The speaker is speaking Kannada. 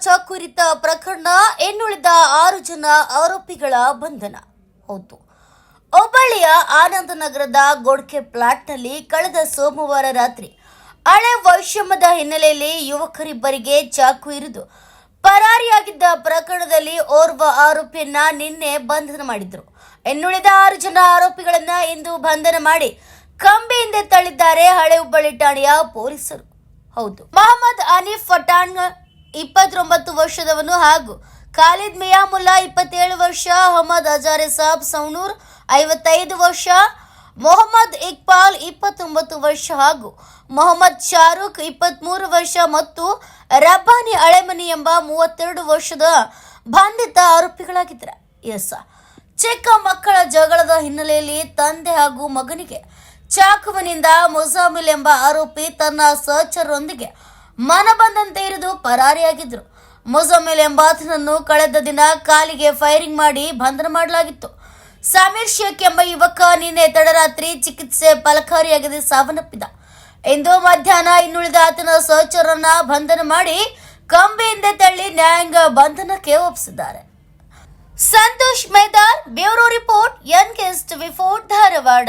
ಚಾಕುರಿತ ಪ್ರಕರಣ ಇನ್ನುಳಿದ ಆರು ಜನ ಆರೋಪಿಗಳ ಬಂಧನ. ಹೌದು. ಹುಬ್ಬಳ್ಳಿಯ ಆನಂದ ನಗರದ ಗೋಡ್ಕೆ ಪ್ಲಾಟ್ನಲ್ಲಿ ಕಳೆದ ಸೋಮವಾರ ರಾತ್ರಿ ಹಳೆ ವೈಷಮ್ಯದ ಹಿನ್ನೆಲೆಯಲ್ಲಿ ಯುವಕರಿಬ್ಬರಿಗೆ ಚಾಕು ಇರಿದು ಪರಾರಿಯಾಗಿದ್ದ ಪ್ರಕರಣದಲ್ಲಿ ಓರ್ವ ಆರೋಪಿಯನ್ನ ನಿನ್ನೆ ಬಂಧನ ಮಾಡಿದ್ರು. ಇನ್ನುಳಿದ ಆರು ಜನ ಆರೋಪಿಗಳನ್ನ ಇಂದು ಬಂಧನ ಮಾಡಿ ಕಂಬಿಯಿಂದ ತಳ್ಳಿದ್ದಾರೆ ಹಳೆ ಹುಬ್ಬಳ್ಳಿ ಠಾಣೆಯ ಪೊಲೀಸರು. ಹೌದು. ಮೊಹಮ್ಮದ್ ಅನೀಫ್ ಪಠಾಣ್ ಇಪ್ಪತ್ತೊಂಬತ್ತು ವರ್ಷದವನು ಹಾಗೂ ಖಾಲಿದ್ ಮಿಯಾಮುಲ್ಲಾ ಇಪ್ಪತ್ತೇಳು ವರ್ಷ, ಅಹಮದ್ ಅಜಾರೆ ಸಾಬ್ ಸೌನೂರ್ ಐವತ್ತೈದು ವರ್ಷ, ಮೊಹಮ್ಮದ್ ಇಕ್ಬಾಲ್ ಇಪ್ಪತ್ತೊಂಬತ್ತು ವರ್ಷ ಹಾಗೂ ಮೊಹಮ್ಮದ್ ಶಾರುಖ್ ಇಪ್ಪತ್ತ್ಮೂರು ವರ್ಷ ಮತ್ತು ರಬ್ಬಾನಿ ಅಳೆಮನಿ ಎಂಬ ಮೂವತ್ತೆರಡು ವರ್ಷದ ಬಂಧಿತ ಆರೋಪಿಗಳಾಗಿದ್ದಾರೆ. ಎಸ್. ಚಿಕ್ಕ ಮಕ್ಕಳ ಜಗಳದ ಹಿನ್ನೆಲೆಯಲ್ಲಿ ತಂದೆ ಹಾಗೂ ಮಗನಿಗೆ ಚಾಕುವಿನಿಂದ ಮುಜಾಮಿಲ್ ಎಂಬ ಆರೋಪಿ ತನ್ನ ಸಹಚರರೊಂದಿಗೆ ಮನ ಬಂದಂತೆ ಇರಿದು ಪರಾರಿಯಾಗಿದ್ರು. ಮುಜಾಮಿಲ್ ಎಂಬಾತನನ್ನು ಕಳೆದ ದಿನ ಕಾಲಿಗೆ ಫೈರಿಂಗ್ ಮಾಡಿ ಬಂಧನ ಮಾಡಲಾಗಿತ್ತು. ಸಮೀರ್ ಶೇಖ್ ಎಂಬ ಯುವಕ ನಿನ್ನೆ ತಡರಾತ್ರಿ ಚಿಕಿತ್ಸೆ ಫಲಕಾರಿಯಾಗದೆ ಸಾವನ್ನಪ್ಪಿದ. ಇಂದು ಮಧ್ಯಾಹ್ನ ಇನ್ನುಳಿದ ಆತನ ಸಹಚರನ್ನ ಬಂಧನ ಮಾಡಿ ಕಂಬೆಯಿಂದ ತಳ್ಳಿ ನ್ಯಾಯಾಂಗ ಬಂಧನಕ್ಕೆ ಒಪ್ಪಿಸಿದ್ದಾರೆ. ಸಂತೋಷ್ ಮೇದಾರ್ ಬ್ಯೂರೋ ರಿಪೋರ್ಟ್, ಎನ್ ಗೆಸ್ಟ್ ವಿಫೋರ್ಟ್ ಧಾರವಾಡ.